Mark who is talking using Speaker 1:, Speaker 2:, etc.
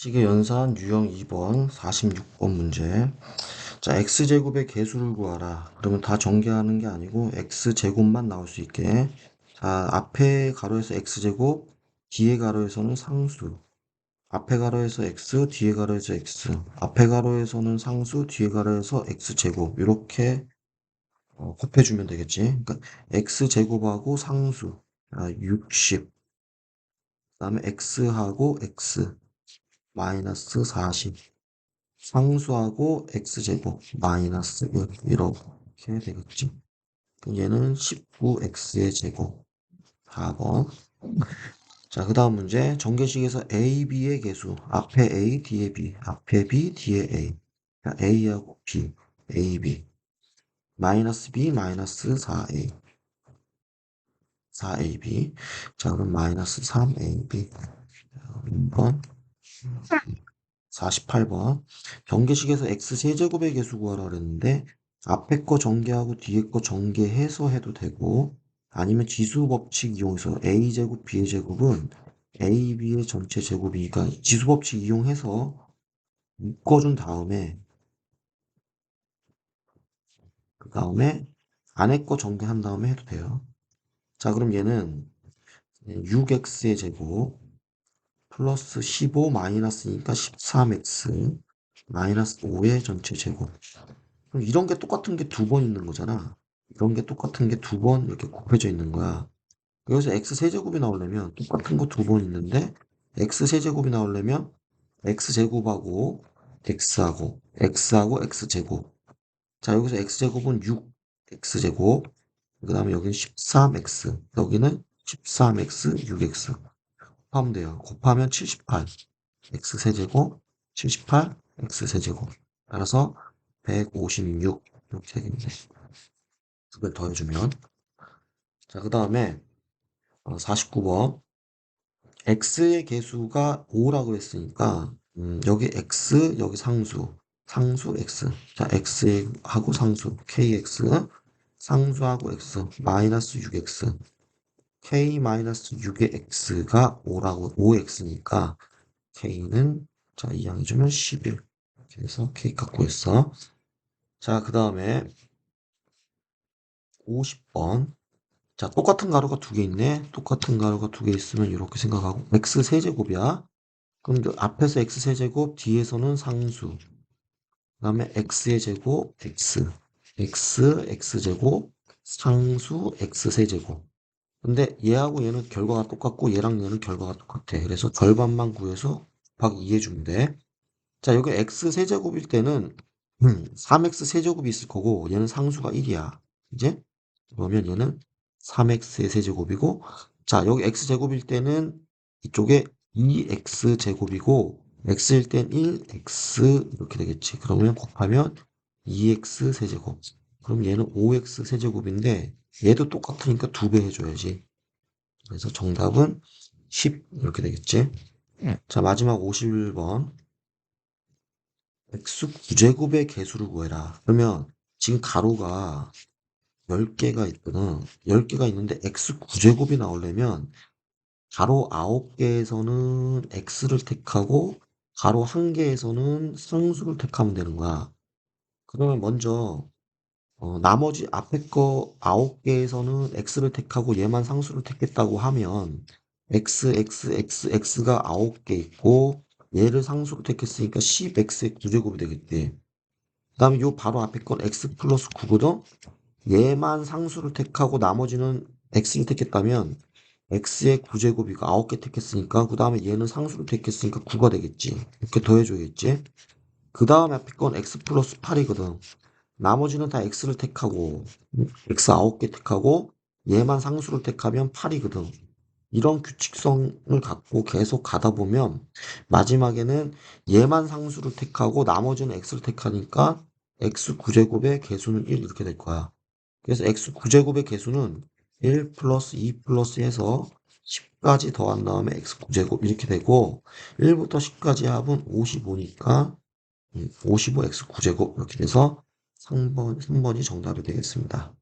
Speaker 1: 식의 연산 유형 2번 46번 문제. 자, x제곱의 개수를 구하라. 그러면 다 전개하는 게 아니고 x제곱만 나올 수 있게. 자, 앞에 가로에서 x제곱, 뒤에 가로에서는 상수. 앞에 가로에서 x, 뒤에 가로에서 x. 앞에 가로에서는 상수, 뒤에 가로에서 x제곱. 이렇게 어, 곱해주면 되겠지. 그러니까 x제곱하고 상수. 아, 60. 그 다음에 x하고 x. 마이너스 40 상수하고 x제곱 마이너스 1 이렇게 되겠지 얘는 19x의 제곱. 4번. 자 그 다음 문제. 전개식에서 a, b의 개수. 앞에 a, 뒤에 b. 앞에 b, 뒤에 a. 자, a하고 b, a, b. 마이너스 b, 마이너스 4a 4ab 자 그럼 마이너스 3ab 1번 48번 전개식에서 x세제곱의 개수 구하라 그랬는데 앞에 거 전개하고 뒤에 거 전개해서 해도 되고 아니면 지수 법칙 이용해서 a제곱 b의 제곱은 a, b의 전체 제곱이니까 지수 법칙 이용해서 묶어준 다음에 그 다음에 안에 거 전개한 다음에 해도 돼요. 자 그럼 얘는 6x의 제곱 플러스 15 마이너스니까 13x 마이너스 5의 전체 제곱. 그럼 이런 게 똑같은 게 두 번 있는 거잖아. 이런 게 똑같은 게 두 번 이렇게 곱해져 있는 거야. 여기서 x 세제곱이 나오려면 똑같은 거 두 번 있는데 x 세제곱이 나오려면 x 제곱하고 x하고 x하고 x제곱. 자 여기서 x제곱은 6x 제곱. 그 다음에 여기는 13x 여기는 13x 6x 곱하면. 곱하면 78. x 세제곱 78 x 세제곱. 따라서 156 이렇게 되겠네. 그걸 더해주면. 자 그 다음에 49번. X의 개수가 5라고 했으니까 음, 여기 x 여기 상수. 상수 x. 자 x하고 상수. Kx. 상수하고 x. 마이너스 6x k-6의 x가 5라고 5x니까 k는 자 이항해주면 11 그래서 k 갖고 있어. 자그 다음에 50번. 자 똑같은 가로가 두 개 있네. 똑같은 가로가 두 개 있으면 이렇게 생각하고 x 세제곱이야. 그럼 앞에서 x 세제곱 뒤에서는 상수. 그 다음에 x의 제곱 x. X x제곱 상수 x 세제곱 근데 얘하고 얘는 결과가 똑같고 얘랑 얘는 결과가 똑같아. 그래서 절반만 구해서 곱하기 2 해주면 돼. 자, 여기 x 세제곱일 때는 3x 세제곱이 있을 거고 얘는 상수가 1이야. 이제 그러면 얘는 3x의 세제곱이고 자, 여기 x제곱일 때는 이쪽에 2x 제곱이고 x일 땐 1x 이렇게 되겠지. 그러면 곱하면 2x 세제곱. 그럼 얘는 5x 세제곱인데 얘도 똑같으니까 두배 해줘야지. 그래서 정답은 10 이렇게 되겠지. 자 마지막 51번 x 9제곱의 개수를 구해라. 그러면 지금 가로가 10개가 있거든. 10개가 있는데 x 9제곱이 나오려면 가로 9개에서는 x를 택하고 가로 1개에서는 상수를 택하면 되는 거야. 그러면 먼저 어, 나머지 앞에 거 9개에서는 x를 택하고 얘만 상수를 택했다고 하면 x, x, x, x가 9개 있고 얘를 상수로 택했으니까 10x의 9제곱이 되겠지. 그 다음에 요 바로 앞에 건 x 플러스 9거든? 얘만 상수를 택하고 나머지는 x를 택했다면 x의 9제곱이고 9개 택했으니까 그 다음에 얘는 상수를 택했으니까 9가 되겠지. 이렇게 더해줘야겠지. 그 다음에 앞에 건 x 플러스 8이거든. 나머지는 다 x를 택하고 x 9개 택하고 얘만 상수를 택하면 8이거든. 이런 규칙성을 갖고 계속 가다 보면 마지막에는 얘만 상수를 택하고 나머지는 x를 택하니까 x 9제곱의 개수는 1 이렇게 될 거야. 그래서 x 9제곱의 개수는 1 플러스 2 플러스 해서 10까지 더한 다음에 x 9제곱 이렇게 되고 1부터 10까지 합은 55니까 55x 9제곱 이렇게 돼서 3번, 3번이 정답이 되겠습니다.